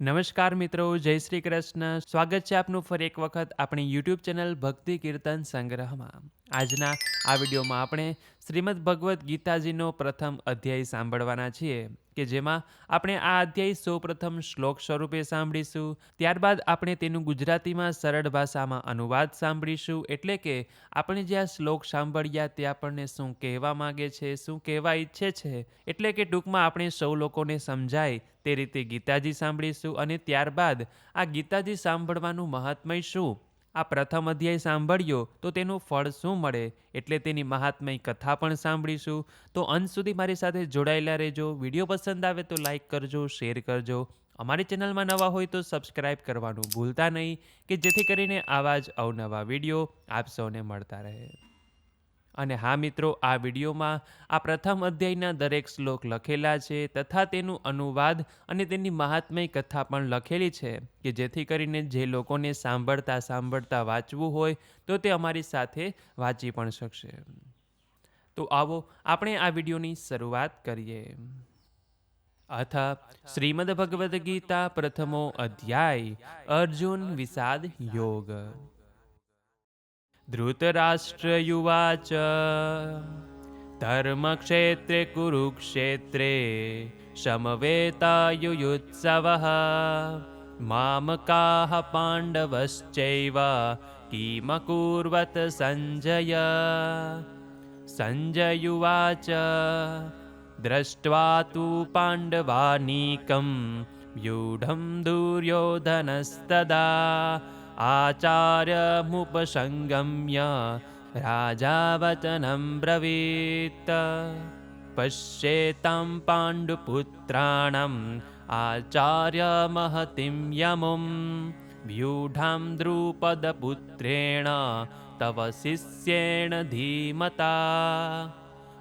નમસ્કાર મિત્રો, જય શ્રી કૃષ્ણ. સ્વાગત છે આપનું ફરી એક વખત આપણી યુટ્યુબ ચેનલ ભક્તિ કીર્તન સંગ્રહમાં. આજના આ વિડીયોમાં આપણે શ્રીમદ ભગવદ્ ગીતાજીનો પ્રથમ અધ્યાય સાંભળવાના છીએ, કે જેમાં આપણે આ અધ્યાય સૌપ્રથમ શ્લોક સ્વરૂપે સાંભળીશું, ત્યારબાદ આપણે તેનું ગુજરાતીમાં સરળ ભાષામાં અનુવાદ સાંભળીશું, એટલે કે આપણે જે આ શ્લોક સાંભળ્યા તે આપણને શું કહેવા માગે છે, શું કહેવા ઈચ્છે છે, એટલે કે ટૂંકમાં આપણે સૌ લોકોને સમજાય તે રીતે ગીતાજી સાંભળીશું અને ત્યારબાદ આ ગીતાજી સાંભળવાનું મહાત્મય શું? આ પ્રથમ અધ્યાય સાંભળ્યો, તો તેનું ફળ શું મળે? એટલે તેની મહાત્મય કથા પણ સાંભળીશું. તો અંત સુધી મારી સાથે જોડાયેલા રહેજો. વીડિયો પસંદ આવે તો લાઇક કરજો, શેર કરજો. અમારી ચેનલમાં નવા હોય તો સબસ્ક્રાઈબ કરવાનું ભૂલતા નહીં, કે જેથી કરીને આવા જ અવનવા વીડિયો આપ સૌને મળતા રહે. અને હા મિત્રો, આ વિડીયોમાં આ પ્રથમ અધ્યાયના દરેક શ્લોક લખેલા છે તથા તેનું અનુવાદ અને તેની મહાત્મય કથા પણ લખેલી છે કે જેથી કરીને જે લોકોને સાંભળતા સાંભળતા વાંચવું હોય તો તે અમારી સાથે વાંચી પણ શકશે. તો આવો આપણે આ વિડીયોની શરૂઆત કરીએ. અથ શ્રીમદ ભગવદ્ ગીતા પ્રથમો અધ્યાય અર્જુન વિષાદ યોગ. धृतराष्ट्रयुवाच। धर्मक्षेत्रे कुरुक्षेत्रे समवेतायुयुत्सवः। मामकाः पाण्डवश्चैव किमकुर्वत सञ्जय सञ्जयुवाच दृष्ट्वा तु पाण्डवानीकं व्यूढं दुर्योधनस्तदा आचार्यमुपसङ्गम्य राजा वचनं ब्रवीत्। पश्येतां पाण्डुपुत्राणाम् आचार्यमहतिं यमुं। व्यूढां द्रुपदपुत्रेण तव शिष्येण धीमता।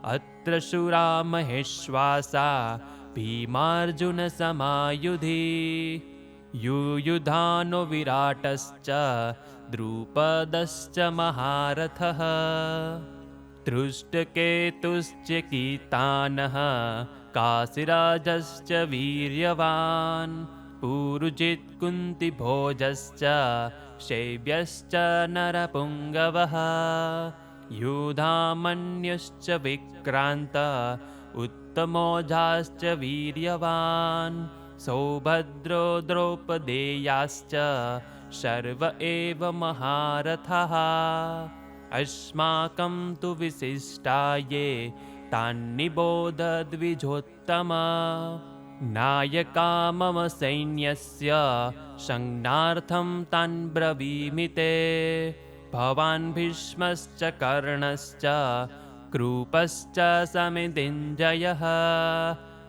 अत्र शुरामहेश्वासा भीमार्जुनसमायुधि युयुधानो विराटश्च द्रुपदश्च महारथः। दृष्टकेतुश्च कीतानः काशिराजश्च वीर्यवान् पुरुजित्कुन्तिभोजश्च शैव्यश्च नरपुङ्गवः। युधामन्युश्च विक्रान्त उत्तमोजाश्च वीर्यवान् सौभद्रो द्रौपदेयाश्च सर्व एव महारथः। अस्माकं तु विशिष्टाये तान्निबोधद्विजोत्तम नायका मम सैन्यस्य संज्ञार्थं तान् ब्रवीमि ते भवान् भीष्मश्च कर्णश्च कृपश्च समितिञ्जयः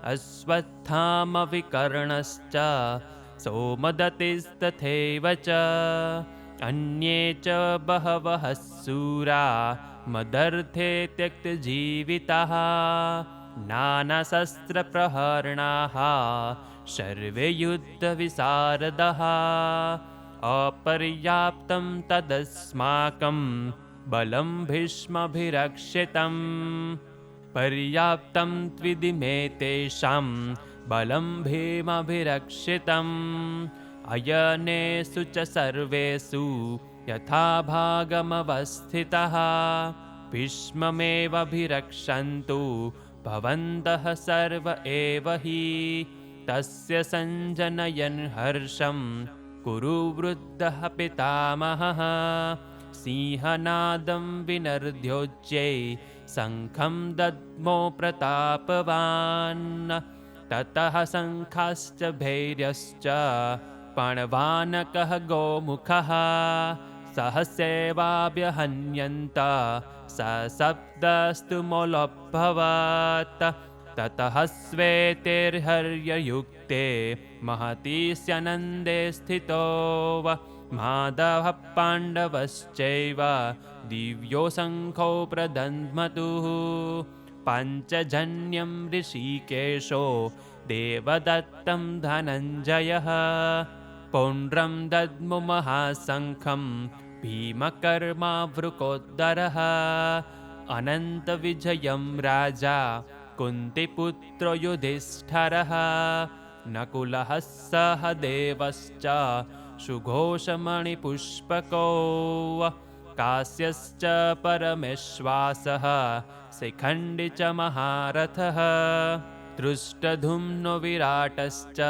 अश्वत्थामविकर्णश्च सोमदतिस्तथैव च अन्ये च बहवः सूरा मदर्थे त्यक्तजीविताः। नानाशस्त्रप्रहरणाः सर्वे युद्धविशारदः। अपर्याप्तं तदस्माकं बलं भीष्मभिरक्षितम् पर्याप्तं त्विदिमे तेषां बलं भीमभिरक्षितम्। अयनेषु च सर्वेषु यथा भागमवस्थितः भीष्ममेवभिरक्षन्तु भवन्तः सर्व एव हि। तस्य सञ्जनयन् हर्षं कुरु वृद्धः पितामहः। सिंहनादं विनर्द्योज्यै शङ्खं दद्मो प्रतापवान्। ततः शङ्खाश्च भैर्यश्च पणवानकः गोमुखः। सहसेवाभ्यहन्यन्त स शब्दस्तु मोलभवत् ततः स्वेतिर्हर्ययुक्ते महती स्यनन्दे स्थितो माधवः पाण्डवश्चैव दिव्यो शङ्खौ प्रदन्मतुः पञ्चजन्यं ऋषिकेशो देवदत्तं धनञ्जयः। पौण्ड्रं दद्मु महाशङ्खं भीमकर्मावृकोदरः अनन्तविजयं राजा कुन्तिपुत्रो युधिष्ठरः नकुलः सह देवश्च सुघोषमणिपुष्पको कास्यश्च परमेश्वासः शिखण्डि च महारथः। दृष्टधुम्नो विराटश्च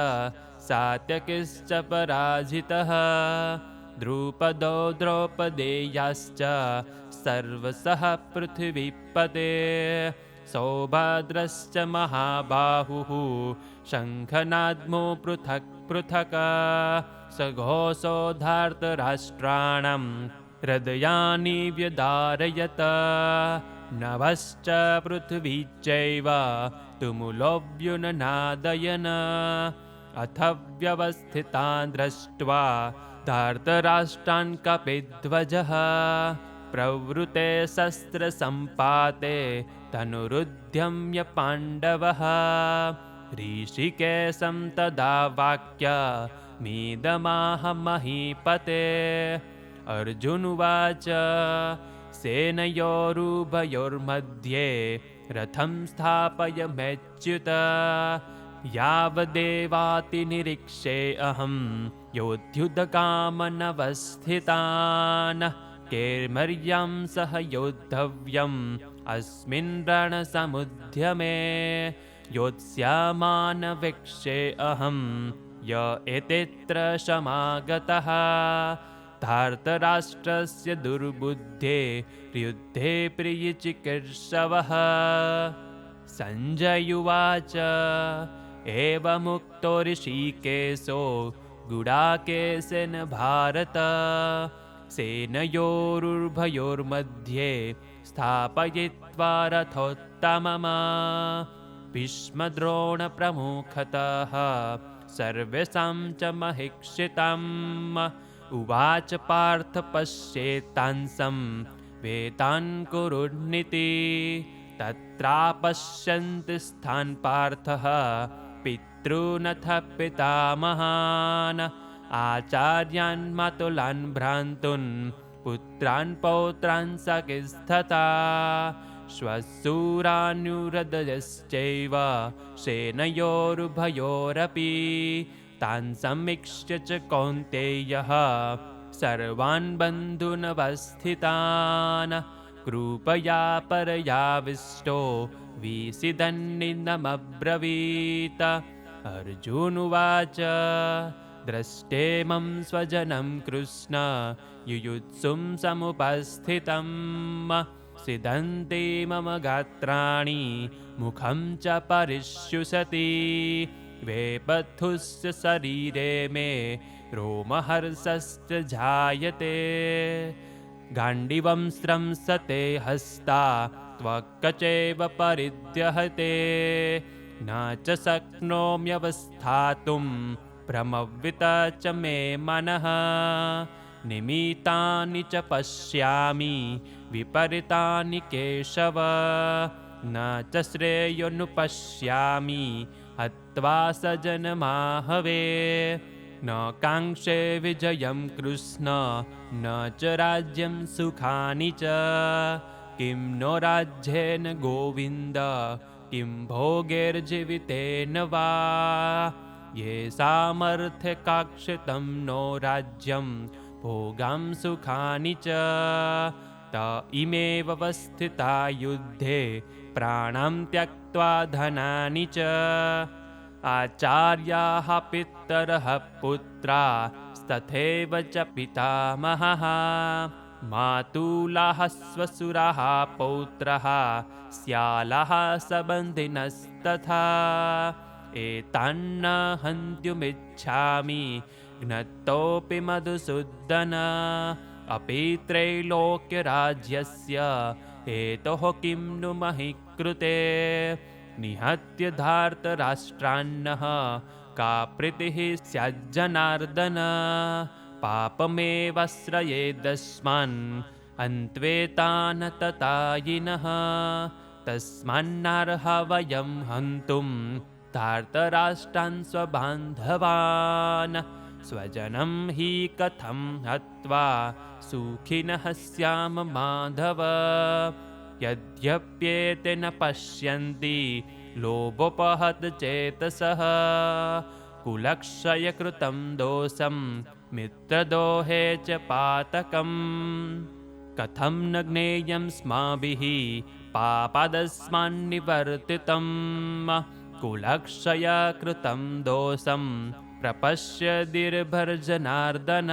सात्यकिश्च पराजितः। द्रुपदो द्रौपदेयाश्च सर्वसः पृथिवीपते। सौभद्रश्च महाबाहुः शङ्खनाद्मो पृथक् पृथक्। सघोषोधार्तराष्ट्राणां हृदयानि व्यदारयत नभश्च पृथिवी चैव तुमुलोऽव्युननादयन अथ व्यवस्थितान् दृष्ट्वा धार्तराष्ट्रान् कपिध्वजः। प्रवृते शस्त्रसम्पाते तनुरुद्यम्य पाण्डवः। ऋषिकेशं तदा वाक्य मीदमाह महीपते अर्जुनुवाच। सेनयोरुभयोर्मध्ये रथं स्थापय मेच्युत। यावदेवातिनिरीक्षे अहं योद्युदकामनवस्थितान् केर्मर्यां सह योद्धव्यम् अस्मिन् रणसमुद्यमे। योत्स्यामानवीक्षे अहं य एतेऽत्र समागतः धार्तराष्ट्रस्य दुर्बुद्धे युद्धे प्रियचिकीर्षवः सञ्जयुवाच एवमुक्तो ऋषिकेशो गुडाकेशेन भारत। सेनयोरुर्भयोर्मध्ये स्थापयित्वा रथोत्तमम्। भीष्मद्रोणप्रमुखतः सर्वेषां च महिक्षितम् उवाच पार्थ पश्येतांसं वेतान् कुरुन्निति तत्रापश्यन्ति स्थान् पार्थः। पितॄनथ पितामहान्। आचार्यान् मातुलान् भ्रान्तुन्। पुत्रान् पौत्रान् सकिस्तथा श्वशूरान्युरदयश्चैव सेनयोरुभयोरपि तान् समीक्ष्य च कौन्तेयः। सर्वान् बन्धुनवस्थितान्। कृपया परयाविष्टो विसिदन्निनमब्रवीत। अर्जुनुवाच द्रष्टेमं स्वजनं कृष्ण युयुत्सुं समुपस्थितम्। सिदन्ति मम गात्राणि मुखं च परिष्युषति वेपथुस्य शरीरे मे रोमहर्षश्च जायते। गाण्डिवं स्रंसते हस्ता त्वक्कचैव परिद्यहते न च शक्नोम्यवस्थातुं भ्रमव्यत च मे मनः। निमितानि च पश्यामि विपरीतानि केशव। न च श्रेयोनुपश्यामि हत्वा सजनमाहवे। न काङ्क्षे विजयं कृष्ण न च राज्यं सुखानि च। किं नो राज्येन गोविन्द किं भोगैर्जीवितेन वा। ये सामर्थ्यकाक्षितं नो राज्यं भोगां सुखानि च त इमेव वस्थिता युद्धे प्राणां त्यक्त्वा धनानि च। आचार्याः पितरः पुत्रा तथैव च पितामहः। मातुलाः स्वसुराः पौत्रः स्यालः सबन्धिनस्तथा। एतान्न हन्त्युमिच्छामि घ्नतोऽपि मधुसूदन अपि त्रैलोक्यराज्यस्य हेतोः किं नु महि कृते निहत्य धार्तराष्ट्रान्नः का प्रीतिः स्याज्जनार्दन पापमेवश्रयेदस्मान् ततायिनः। तस्मान्नार्ह वयं हन्तुं धार्तराष्ट्रान् स्वबान्धवान् स्वजनं हि कथं हत्वा सुखिनः स्याम माधव। यद्यप्येते न पश्यन्ति लोभोपहत चेतसः। कुलक्षयकृतं दोषं मित्रदोहे च पातकम्। कथं न ज्ञेयं स्माभिः पापादस्मान्निवर्तितं कुलक्षयकृतं दोषं प्रपश्य दीर्भर्जनार्दन।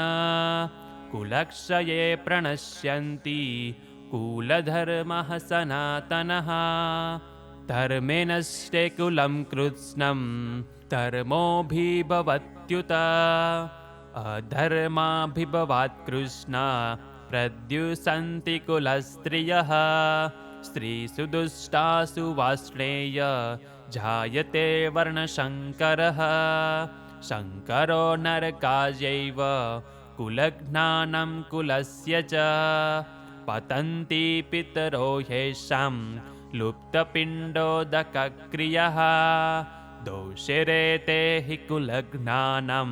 कुलक्षये प्रणश्यन्ति कुलधर्मः सनातनः धर्मे नष्टे कुलं कृत्स्नं धर्मोऽभिभवत्युत। अधर्माभिभवात् कृष्ण प्रद्युषन्ति कुलस्त्रियः। स्त्रीषु दुष्टासु वाष्णेय जायते वर्णशङ्करः शङ्करो नरकायैव कुलज्ञानं कुलस्य च। पतन्ति पितरो ह्येषां लुप्तपिण्डोदकक्रियः। दोषिरेते हि कुलज्ञानं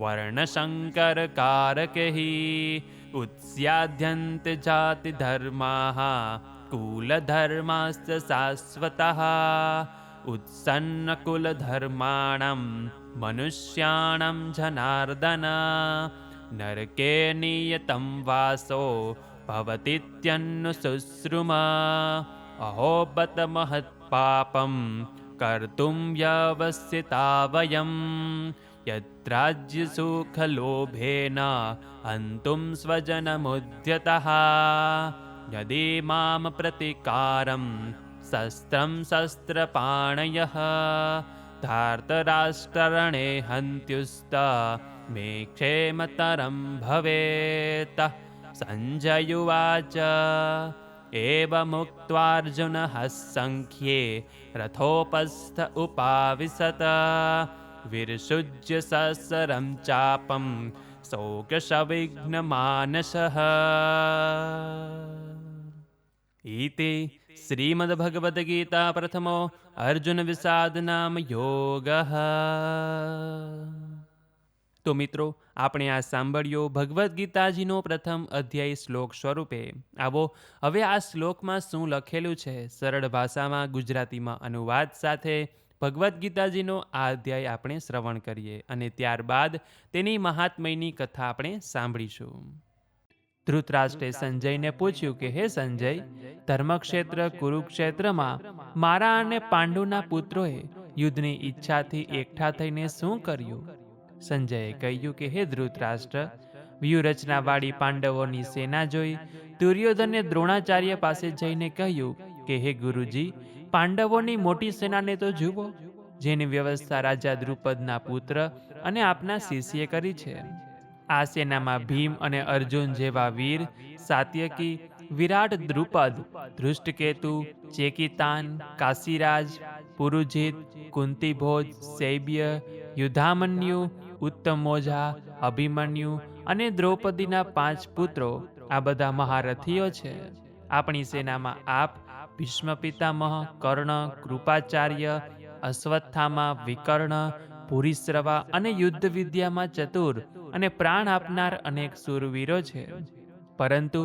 वर्णशङ्करकारकैः। उत्स्याद्यन्ते जातिधर्माः कुलधर्माश्च शाश्वतः। उत्सन्नकुलधर्माणां मनुष्याणां जनार्दन नरके नियतं वासो भवतीत्यन्नुशुश्रुम अहो बत महत्पापं कर्तुं व्यवसिता वयं। यत्राज्यसुखलोभेन हन्तुं स्वजनमुद्यतः। यदि मां प्रतिकारं शस्त्रं शस्त्रपाणयः धार्तराष्ट्ररणे हन्त्युस्त मे क्षेमतरं भवेत्। सञ्जयुवाच एवमुक्त्वार्जुनः सङ्ख्ये रथोपस्थ उपाविशत। विरसुज्य ससरं चापं शोकशविघ्नमानसः। इति શ્રીમદ્ભગવદ્ગીતા પ્રથમો અર્જુન વિષાદ નામ યોગ તો મિત્રો આપણે આ સાંભળ્યો ભગવદ્ ગીતાજીનો પ્રથમ અધ્યાય શ્લોક સ્વરૂપે આવો હવે આ શ્લોકમાં શું લખેલું છે? સરળ ભાષામાં, ગુજરાતીમાં અનુવાદ સાથે ભગવદ્ ગીતાજીનો આ અધ્યાય આપણે શ્રવણ કરીએ અને ત્યારબાદ તેની મહાત્મયની કથા આપણે સાંભળીશું. ધૃતરાષ્ટ્રે સંજયને પૂછ્યું કે, હે સંજય, ધર્મક્ષેત્ર, કુરુક્ષેત્રમાં મારા અને પાંડુના પુત્રોએ યુદ્ધની ઈચ્છાથી એકઠા થઈને શું કર્યું? સંજયે કહ્યું કે, હે ધૃતરાષ્ટ્ર, વ્યૂહરચનાવાળી પાંડવોની સેના જોઈ દુર્યોધને દ્રોણાચાર્ય પાસે જઈને કહ્યું કે, હે ગુરુજી, પાંડવોની મોટી સેનાને તો જુઓ, જેની વ્યવસ્થા રાજા દ્રુપદના પુત્ર અને આપના શિષ્યે કરી છે. આ સેનામાં ભીમ અને અર્જુન જેવા વીર, સાત્યકી, વિરાટ દ્રુપદ, ધૃષ્ટકેતુ, ચેકિતાન, કાશીરાજ, પુરુજિત, કુંતીભોજ, સૈબ્ય યુધામન્યુ ઉત્તમોજા, અભિમન્યુ અને દ્રૌપદીના પાંચ પુત્રો, આ બધા મહારથીઓ છે. આપણી સેનામાં આપ ભીષ્મ પિતામહ કર્ણ, કૃપાચાર્ય, અશ્વત્થામા, વિકર્ણ ભૂરિશ્રવા અને યુદ્ધ વિદ્યામાં ચતુર અને પ્રાણ આપનાર અનેક સુરવીરો છે. પરંતુ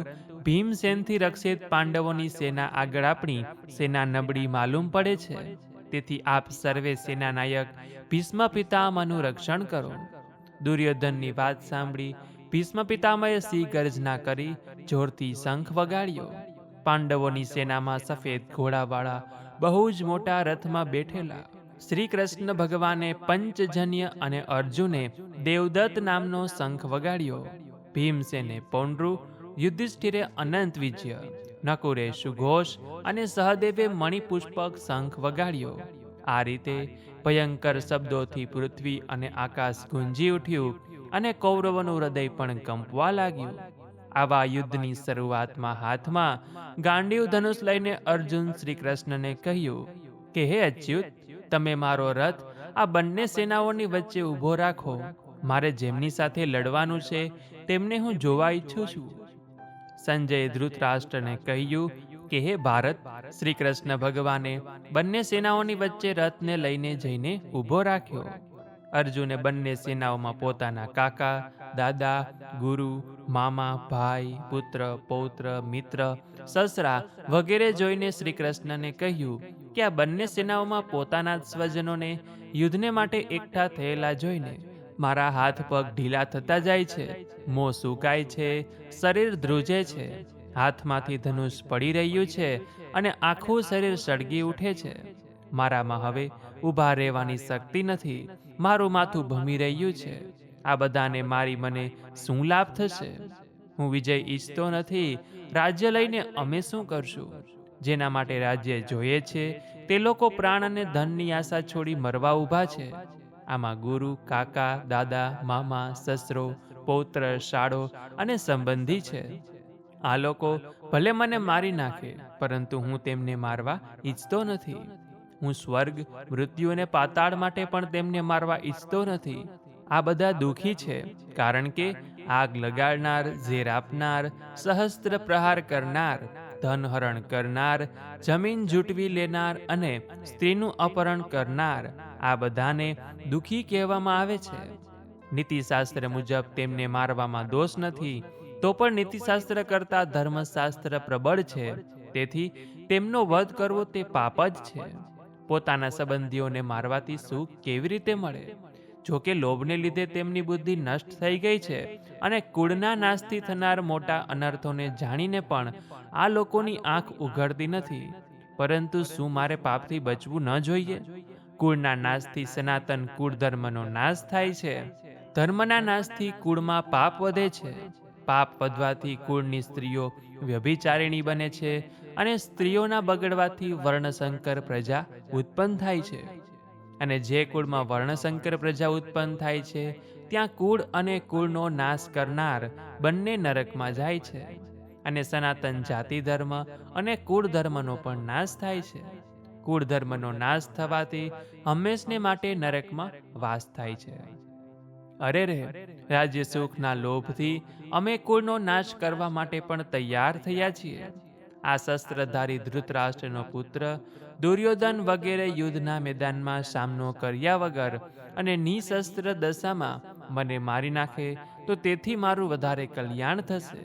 ભીમસેનથી રક્ષિત પાંડવોની સેના આગળ આપણી સેના નબળી માલુમ પડે છે. તેથી આપ સર્વે સેનાનાયક ભીષ્મ પિતામાનું રક્ષણ કરો. દુર્યોધનની વાત સાંભળી ભીષ્મ પિતામહે સિંહ ગર્જના કરી જોરથી શંખ વગાડ્યો. પાંડવોની સેનામાં સફેદ ઘોડાવાળા બહુ જ મોટા રથમાં બેઠેલા. શ્રી કૃષ્ણ ભગવાને પંચજન્ય અને અર્જુને દેવદત્ત નામનો શંખ વગાડ્યો. ભીમસેને પૌંડ્રુ, યુધિષ્ઠિરે અનંત વિજય નકુરે સુઘોષ અને સહદેવે મણિપુષ્પક શંખ વગાડ્યો. આ રીતે ભયંકર શબ્દોથી પૃથ્વી અને આકાશ ગુંજી ઉઠ્યું અને કૌરવોનું હૃદય પણ કંપવા લાગ્યું. આવા યુદ્ધની શરૂઆતમાં હાથમાં ગાંડીવ ધનુષ લઈને અર્જુન શ્રી કૃષ્ણને કહ્યું કે, હે અચ્યુત તમે મારો રથ, આ બંને સેનાઓની વચ્ચે ઊભો રાખો. મારે જેમની સાથે લડવાનું છે, તેમને હું જોવા ઈચ્છું છું. સંજય ધૃતરાષ્ટ્રને કહ્યું કે, હે ભારત શ્રી કૃષ્ણ ભગવાને, બંને સેનાઓની વચ્ચે રથને લઈને જઈને ઊભો રાખ્યો. અર્જુને બંને સેનાઓમાં પોતાના કાકા, દાદા, ગુરુ, મામા, ભાઈ, પુત્ર, પૌત્ર, મિત્ર, સસરા વગેરે જોઈને શ્રી કૃષ્ણને કહ્યું કે આ બંને સેનાઓમાં પોતાના સ્વજનોને યુદ્ધને માટે એકઠા થયેલા જોઈને મારા હાથ પગ ઢીલા થતા જાય છે, મોં સુકાય છે, શરીર ધ્રુજે છે, હાથમાંથી ધનુષ પડી રહ્યું છે અને આખું શરીર સળગી ઉઠે છે. મારામાં હવે ઊભા રહેવાની શક્તિ નથી, મારું માથું ભમી રહ્યું છે. આ બધાને મારી મને શું લાભ થશે? હું વિજય ઈચ્છતો નથી, રાજ્ય લઈને અમે શું કરશું? જેના માટે રાજ્ય જોઈએ છે, તે લોકો પ્રાણ અને ધનની આશા છોડી મરવા ઊભા છે. આમાં ગુરુ, કાકા, દાદા, મામા, સસરો, પૌત્ર, શાળો અને સંબંધી છે. આ લોકો ભલે મને મારી નાખે, પરંતુ હું તેમને મારવા ઈચ્છતો નથી. હું સ્વર્ગ, મૃત્યુ અને પાતાળ માટે પણ તેમને મારવા ઈચ્છતો નથી. આ બધા દુઃખી છે, કારણ કે આગ લગાડનાર, ઝેર આપનાર, સહસ્ત્ર પ્રહાર કરનાર ધનહરણ કરનાર, જમીન જૂટવી લેનાર અને સ્ત્રીનું અપહરણ કરનાર આ બધાને દુઃખી કહેવામાં આવે છે. નીતિશાસ્ત્ર મુજબ તેમને મારવામાં દોષ નથી, તો પણ નીતિશાસ્ત્ર કરતા ધર્મશાસ્ત્ર પ્રબળ છે, તેથી તેમનો વધ કરવો તે પાપ જ છે. પોતાના સંબંધીઓને મારવાથી સુખ કેવી રીતે મળે? જો કે લોભને લીધે તેમની બુદ્ધિ નષ્ટ થઈ ગઈ છે અને કુળના નાશથી થનાર મોટા અનર્થોને જાણીને પણ આ લોકોની આંખ ઉઘડતી નથી. પરંતુ શું મારે પાપથી બચવું ન જોઈએ? કુળના નાશથી સનાતન કુળ ધર્મનો નાશ થાય છે. ધર્મના નાશથી કુળમાં પાપ વધે છે. પાપ વધવાથી કુળની સ્ત્રીઓ વ્યભિચારિણી બને છે અને સ્ત્રીઓના બગડવાથી વર્ણશંકર પ્રજા ઉત્પન્ન થાય છે. અને જે કુળમાં વર્ણશંકર પ્રજા ઉત્પન્ન થાય છે, ત્યાં કુળ અને કુળનો નાશ કરનાર બંને નરકમાં જાય છે. અને સનાતન જાતિ ધર્મ અને કુળ ધર્મનો પણ નાશ થાય છે. કુળ ધર્મનો નાશ થવાથી હંમેશને માટે નરકમાં વાસ થાય છે. અરે રે, રાજ્ય સુખના લોભથી અમે કુળનો નાશ કરવા માટે પણ તૈયાર થયા છીએ. આ શસ્ત્રધારી ધૃતરાષ્ટ્રનો પુત્ર, દુર્યોધન વગેરે યુદ્ધના મેદાનમાં સામનો કર્યા વગર અને નિશસ્ત્ર દશામાં મને મારી નાખે, તો તેથી મારું વધારે કલ્યાણ થશે.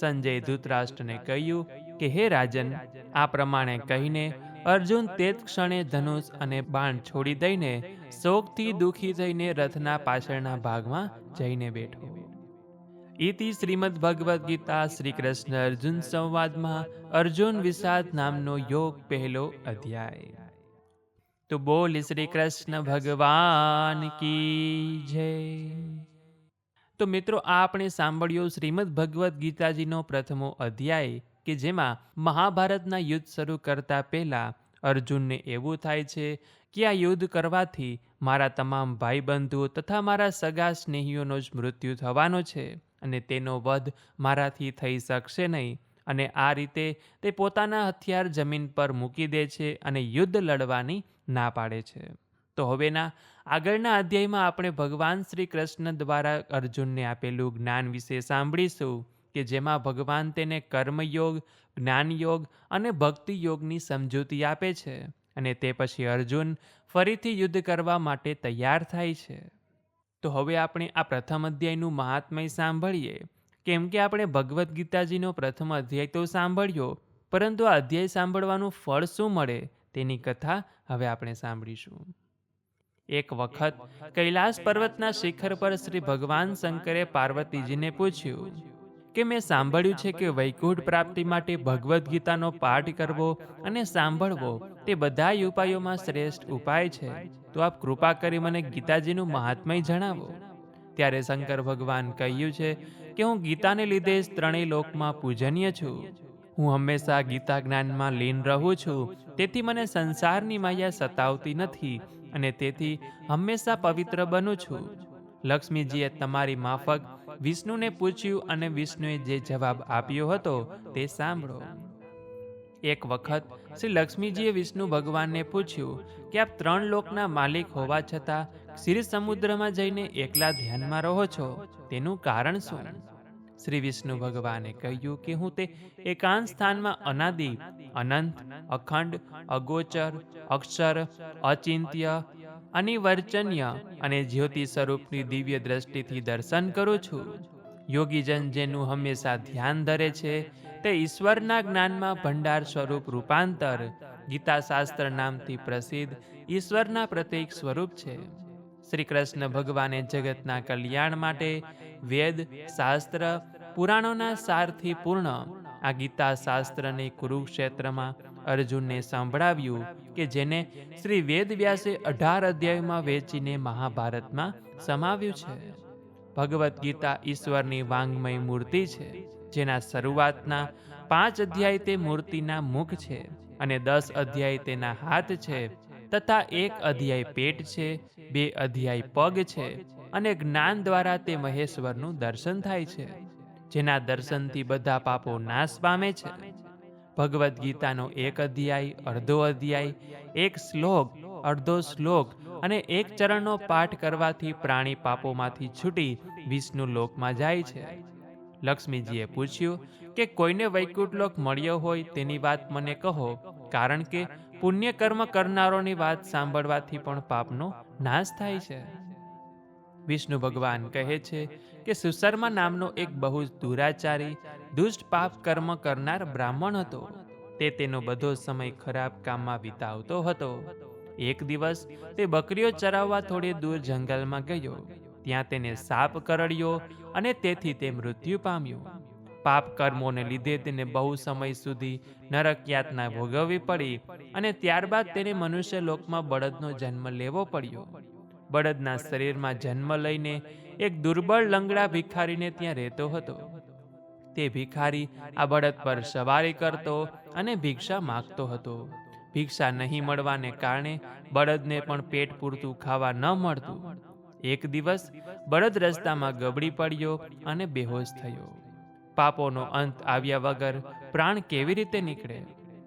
સંજય ધૃતરાષ્ટ્રને કહ્યું કે, હે રાજન, આ પ્રમાણે કહીને અર્જુન તે જ ક્ષણે ધનુષ અને બાણ છોડી દઈને શોકથી દુઃખી થઈને રથના પાછળના ભાગમાં જઈને બેઠો. ઇતિ શ્રીમદ ભગવદ્ ગીતા શ્રી કૃષ્ણ અર્જુન સંવાદમાં અર્જુન વિષાદ નામનો યોગ પહેલો અધ્યાય. તો બોલ શ્રી કૃષ્ણ ભગવાન કી જય. તો મિત્રો આ આપણે સાંભળ્યો શ્રીમદ ભગવદ્ ગીતાજીનો પ્રથમો અધ્યાય કે જેમાં મહાભારતના યુદ્ધ શરૂ કરતા પહેલા અર્જુનને એવું થાય છે કે આ યુદ્ધ કરવાથી મારા તમામ ભાઈબંધુઓ તથા મારા સગા સ્નેહીઓનો જ મૃત્યુ થવાનો છે. અને તેનો વધ મારાથી થઈ શકશે નહીં. અને આ રીતે તે પોતાના હથિયાર જમીન પર મૂકી દે છે અને યુદ્ધ લડવાની ના પાડે છે. તો હવેના આગળના અધ્યાયમાં આપણે ભગવાન શ્રી કૃષ્ણ દ્વારા અર્જુનને આપેલું જ્ઞાન વિશે સાંભળીશું કે જેમાં ભગવાન તેને કર્મયોગ, જ્ઞાનયોગ અને ભક્તિ યોગની સમજૂતી આપે છે અને તે પછી અર્જુન ફરીથી યુદ્ધ કરવા માટે તૈયાર થાય છે. તો હવે આપણે આ પ્રથમ અધ્યાયનું મહાત્મય સાંભળીએ. કેમ કે આપણે ભગવદ્ ગીતાજીનો પ્રથમ અધ્યાય તો સાંભળ્યો, પરંતુ આ અધ્યાય સાંભળવાનું ફળ શું મળે તેની કથા હવે આપણે સાંભળીશું. એક વખત કૈલાસ પર્વતના શિખર પર શ્રી ભગવાન શંકરે પાર્વતીજીને પૂછ્યું કે મેં સાંભળ્યું છે કે વૈકુંઠ પ્રાપ્તિ માટે ભગવદ્ ગીતાનો પાઠ કરવો અને સાંભળવો તે બધા ઉપાયોમાં શ્રેષ્ઠ ઉપાય છે. તો આપ કૃપા કરી મને ગીતાજીનું મહાત્મય જણાવો. ત્યારે શંકર ભગવાન કહ્યું છે કે હું ગીતાને લીધે જ ત્રણેય લોકમાં પૂજનીય છું. હું હંમેશા ગીતા જ્ઞાનમાં લીન રહું છું. તેથી મને સંસારની માયા સતાવતી નથી અને તેથી હંમેશા પવિત્ર બનું છું. લક્ષ્મીજીએ તમારી માફક વિષ્ણુને પૂછ્યું અને વિષ્ણુએ જે જવાબ આપ્યો હતો તે સાંભળો. એક વખત શ્રી લક્ષ્મીજીએ વિષ્ણુ ભગવાનને પૂછ્યું કે આપ ત્રણ લોકના માલિક હોવા છતાં શ્રી સમુદ્રમાં જઈને એકલા ધ્યાનમાં રહો છો? તેનું કારણ શું? શ્રી વિષ્ણુ ભગવાને કહ્યું કે હું તે એકાંત સ્થાનમાં અનાદિ, અનંત, અખંડ, અગોચર, અક્ષર, અચિંત્ય, અનિવર્ચનીય અને જ્યોતિ સ્વરૂપની દિવ્ય દ્રષ્ટિથી દર્શન કરું છું. યોગીજન જેનું હંમેશા ધ્યાન ધરે છે તે ઈશ્વરના જ્ઞાનમાં ભંડાર સ્વરૂપ રૂપાંતર, ગીતાશાસ્ત્ર નામથી પ્રસિદ્ધ, ઈશ્વરના પ્રતીક સ્વરૂપ છે. શ્રી કૃષ્ણ ભગવાને જગતના કલ્યાણ માટે વેદ, શાસ્ત્ર, પુરાણોના સારથી પૂર્ણ આ ગીતા શાસ્ત્રને કુરુક્ષેત્રમાં અર્જુનને સંભળાવ્યું કે જેને શ્રી વેદ વ્યાસે અઢાર અધ્યાયમાં વેચીને મહાભારતમાં સમાવ્યું છે. ભગવદ્ ગીતા ઈશ્વરની વાંગમય મૂર્તિ છે. જેના શરૂઆતના પાંચ અધ્યાય તે મૂર્તિના મુખ છે અને દસ અધ્યાય તેના હાથ છે તથા એક અધ્યાય પેટ છે, બે અધ્યાય પગ છે અને જ્ઞાન દ્વારા તે મહેશ્વરનું દર્શન થાય છે, જેના દર્શનથી બધા પાપો નાશ પામે છે. ભગવદ્ ગીતાનો એક અધ્યાય, અડધો અધ્યાય, એક શ્લોક, અડધો શ્લોક અને એક ચરણનો પાઠ કરવાથી પ્રાણી પાપોમાંથી છૂટી વિષ્ણુ લોકમાં જાય છે. લક્ષ્મીજીએ પૂછ્યું કે કોઈને વૈકુંઠલોક મળ્યો હોય તેની વાત મને કહો, કારણ કે પુણ્ય કરનારોની વાત સાંભળવાથી પણ પાપનો નાશ થાય છે. વિષ્ણુ ભગવાન કહે છે કે સુશર્મા નામનો એક બહુ જ દુરાચારી, દુષ્ટ પાપ કર્મ કરનાર બ્રાહ્મણ હતો. તે તેનો બધો સમય ખરાબ કામમાં વિતાવતો હતો. એક દિવસ તે બકરીઓ ચરાવવા થોડે દૂર જંગલમાં ગયો. ત્યાં તેને સાપ કરડ્યો અને તેથી તે મૃત્યુ પામ્યો. પાપ કર્મોને લીધે તેને બહુ સમય સુધી નરક યાતના ભોગવવી પડી અને ત્યારબાદ તેને મનુષ્ય લોકમાં બળદનો જન્મ લેવો પડ્યો. બળદના શરીરમાં જન્મ લઈને એક દુર્બળ લંગડા ભિખારીને ત્યાં રહેતો હતો. તે ભિખારી આ બળદ પર સવારી કરતો અને ભિક્ષા માગતો હતો. ભિક્ષા નહીં મળવાને કારણે બળદને પણ પેટ પૂરતું ખાવા ન મળતું. એક દિવસ બળદ રસ્તામાં ગબડી પડ્યો અને બેહોશ થયો. પાપોનો અંત આવ્યા વગર પ્રાણ કેવી રીતે નીકળે?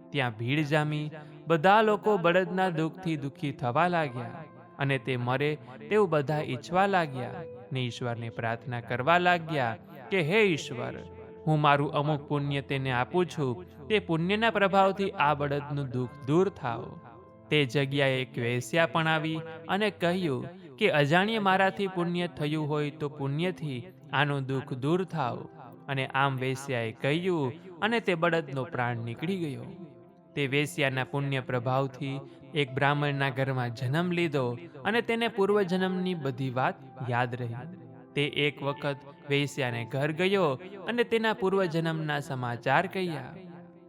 ત્યાં ભીડ જામી. બધા લોકો બળદના દુઃખથી દુઃખી થવા લાગ્યા અને તે મરે તેવું બધા ઈચ્છવા લાગ્યા. ને ઈશ્વરને પ્રાર્થના કરવા લાગ્યા કે, હે ઈશ્વર, હું મારું અમુક પુણ્ય તેને આપું છું. તે પુણ્યના પ્રભાવથી આ બળદનું દુઃખ દૂર થાવ તે જગ્યાએ એક વેશ્યા પણ આવી અને કહ્યું કે અજાણ્ય મારાથી પુણ્ય થયું હોય તો પુણ્યથી આનું દુઃખ દૂર થાવ. અને આમ વેશ્યાએ કહ્યું, અને તે બળદનો પ્રાણ નીકળી ગયો. તે વેશ્યાના પુણ્ય પ્રભાવથી એક બ્રાહ્મણના ઘરમાં જન્મ લીધો અને તેને પૂર્વજન્મની બધી વાત યાદ રહી. તે એક વખત વેશ્યાને ઘર ગયો અને તેના પૂર્વજન્મના સમાચાર કહ્યા.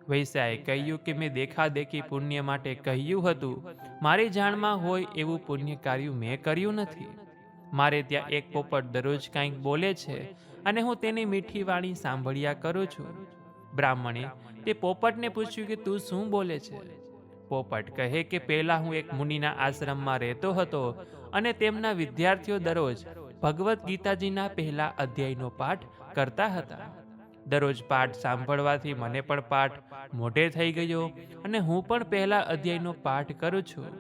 વૈશ્યાએ કહ્યું કે મેં દેખાદેખી પુણ્ય માટે કહ્યું હતું. મારી જાણમાં હોય એવું પુણ્ય કાર્ય મેં કર્યું નથી. મારે ત્યાં એક પોપટ દરરોજ કંઈક બોલે છે અને હું તેની મીઠી વાણી સાંભળ્યા કરું છું. બ્રાહ્મણે તે પોપટને પૂછ્યું કે તું શું બોલે છે? પોપટ કહે કે પહેલાં હું એક મુનિના આશ્રમમાં રહેતો હતો અને તેમના વિદ્યાર્થીઓ દરરોજ ભગવદ્ ગીતાજીના પહેલા અધ્યાયનો પાઠ કરતા હતા. દરરોજ પાઠ સાંભળવાથી મને પણ પાઠ મોટે થઈ ગયો અને હું પણ પહેલા અધ્યાયનો પાઠ કરું છું.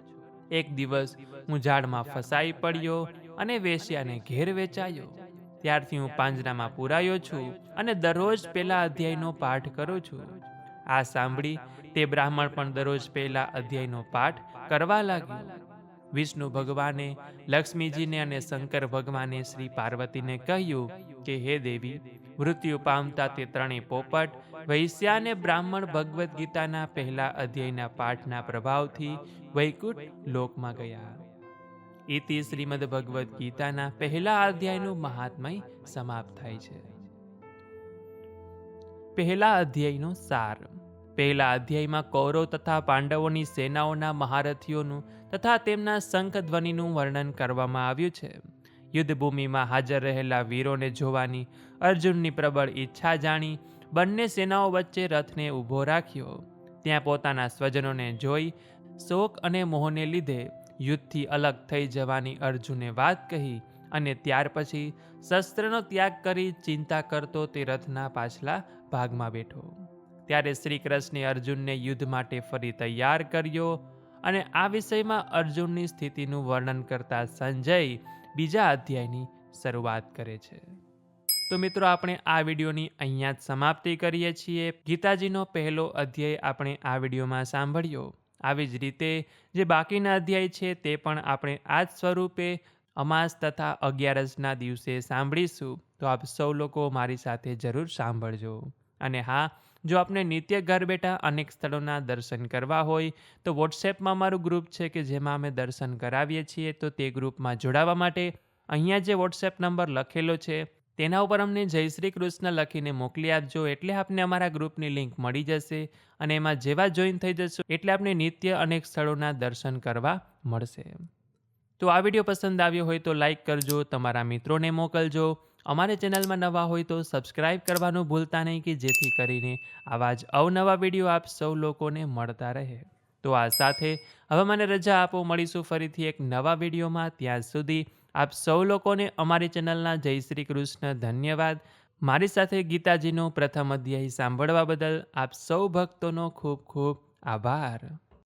એક દિવસ હું ઝાડમાં ફસાઈ પડ્યો અને વેશ્યાને ઘેર વેચાયો. ત્યારથી હું પાંજરામાં પૂરાયો છું અને દરરોજ પહેલા અધ્યાયનો પાઠ કરું છું. આ સાંભળી તે બ્રાહ્મણ પણ દરરોજ પહેલા અધ્યાયનો પાઠ કરવા લાગ્યો. વિષ્ણુ ભગવાને લક્ષ્મીજીને અને શંકર ભગવાને શ્રી પાર્વતીને કહ્યું કે, હે દેવી મૃત્યુ પામતા તે ત્રણેય પોપટ વૈશ્યા અને બ્રાહ્મણ ભગવદ્ ગીતાના પહેલા અધ્યાયના પાઠના પ્રભાવથી વૈકુંઠ લોકમાં ગયા. ઇતિ શ્રીમદ ભગવદ્ ગીતાના પહેલા અધ્યાયનું મહાત્મય સમાપ્ત થાય છે. પહેલા અધ્યાયનો સાર. પહેલા અધ્યાયમાં કૌરવ તથા પાંડવોની સેનાઓના મહારથીઓનું તથા તેમના શંખ ધ્વનિનું વર્ણન કરવામાં આવ્યું છે. યુદ્ધભૂમિમાં હાજર રહેલા વીરોને જોવાની અર્જુનની પ્રબળ ઈચ્છા જાણી બંને સેનાઓ વચ્ચે રથને ઊભો રાખ્યો. ત્યાં પોતાના સ્વજનોને જોઈ, શોક અને મોહને લીધે યુદ્ધથી અલગ થઈ જવાની અર્જુને વાત કહી અને ત્યાર પછી શસ્ત્રનો ત્યાગ કરી ચિંતા કરતો તે રથના પાછલા ભાગમાં બેઠો. ત્યારે શ્રી કૃષ્ણે અર્જુનને યુદ્ધ માટે ફરી તૈયાર કર્યો અને આ વિષયમાં અર્જુનની સ્થિતિનું વર્ણન કરતા સંજય બીજા અધ્યાયની શરૂઆત કરે છે. તો મિત્રો આપણે આ વિડીયોની અહીંયા જ સમાપ્તિ કરીએ છીએ. ગીતાજીનો પહેલો અધ્યાય આપણે આ વિડીયોમાં સાંભળ્યો. આવી જ રીતે જે બાકીના અધ્યાય છે તે પણ આપણે આ જ સ્વરૂપે અમાસ તથા અગિયારસના દિવસે સાંભળીશું. તો આપ સૌ લોકો મારી સાથે જરૂર સાંભળજો. અને હા, જો આપને નિત્ય ઘર બેઠા અનેક સ્થળોના દર્શન કરવા હોય, તો વોટ્સએપમાં મારું ગ્રુપ છે કે જેમાં અમે દર્શન કરાવીએ છીએ, તો તે ગ્રુપમાં જોડાવા માટે અહીંયા જે વોટ્સએપ નંબર લખેલો છે તેના ઉપર અમને જય શ્રી કૃષ્ણ લખીને મોકલી આપજો. એટલે આપને અમારા ગ્રુપની લિંક મળી જશે અને એમાં જેવા જોઈન થઈ જશો એટલે આપને નિત્ય અનેક સ્થળોના દર્શન કરવા મળશે. તો આ વીડિયો પસંદ આવ્યો હોય તો લાઇક કરજો, તમારા મિત્રોને મોકલજો. અમારે ચેનલમાં નવા હોય તો સબસ્ક્રાઈબ કરવાનું ભૂલતા નહીં કે જેથી કરીને આવા જ અવનવા વીડિયો આપ સૌ લોકોને મળતા રહે. તો આ સાથે હવે મને રજા આપો. મળીશું ફરીથી એક નવા વિડીયોમાં. ત્યાં સુધી આપ સૌ લોકોને અમારી ચેનલના જય શ્રી કૃષ્ણ ધન્યવાદ. મારી સાથે ગીતાજીનો પ્રથમ અધ્યાય સાંભળવા બદલ આપ સૌ ભક્તોનો ખૂબ ખૂબ આભાર.